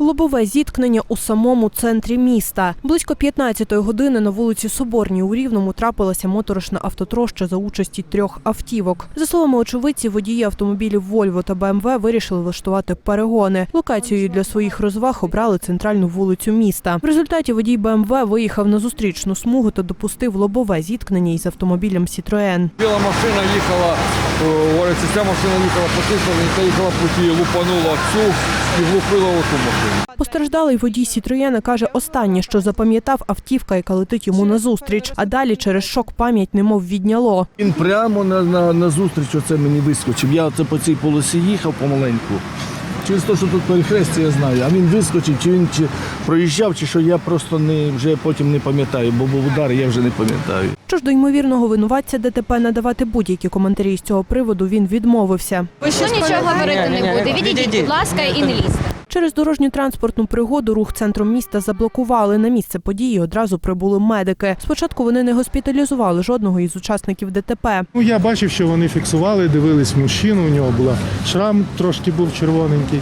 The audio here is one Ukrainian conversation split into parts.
Лобове зіткнення у самому центрі міста. Близько 15-ї години на вулиці Соборній у Рівному трапилася моторошна автотроща за участі трьох автівок. За словами очевидців, водії автомобілів Вольво та БМВ вирішили влаштувати перегони. Локацією для своїх розваг обрали центральну вулицю міста. В результаті водій БМВ виїхав на зустрічну смугу та допустив лобове зіткнення із автомобілем Сітроен. Біла машина їхала, о, говориться, ця машина їхала по їхала по тій, лупанула цю і влупила в ту машину. Постраждалий водій Сітроєна каже, останнє, що запам'ятав автівка, яка летить йому назустріч. А далі через шок пам'ять немов відняло. Він прямо на, на, на зустріч оце мені вискочив. Я оце по цій полосі їхав помаленьку. Через те, що тут перехрестя, я знаю. А він вискочив, чи він чи проїжджав, чи що я просто не вже потім не пам'ятаю, бо був удар, я вже не пам'ятаю. Що ж до ймовірного винуватця ДТП надавати будь-які коментарі з цього приводу він відмовився. Ніхто нічого говорити не буде. Відійдіть, будь ласка, і не лізьте. Через дорожню транспортну пригоду рух центром міста заблокували. На місце події одразу прибули медики. Спочатку вони не госпіталізували жодного із учасників ДТП. Ну, я бачив, що вони фіксували, дивились мужчину, у нього була шрам трошки був червоненький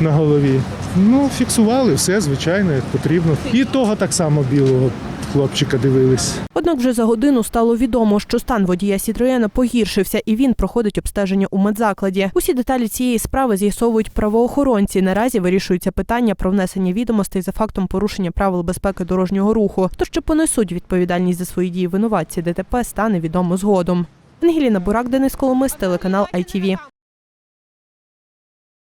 на голові. Ну, фіксували все, звичайно, як потрібно. І того так само білого хлопчика дивились. Однак вже за годину стало відомо, що стан водія Сітроєна погіршився, і він проходить обстеження у медзакладі. Усі деталі цієї справи з'ясовують правоохоронці. Наразі вирішується питання про внесення відомостей за фактом порушення правил безпеки дорожнього руху. То що понесуть відповідальність за свої дії винуватці ДТП, стане відомо згодом. Ангеліна Бурак, Денис Коломис, телеканал ITV.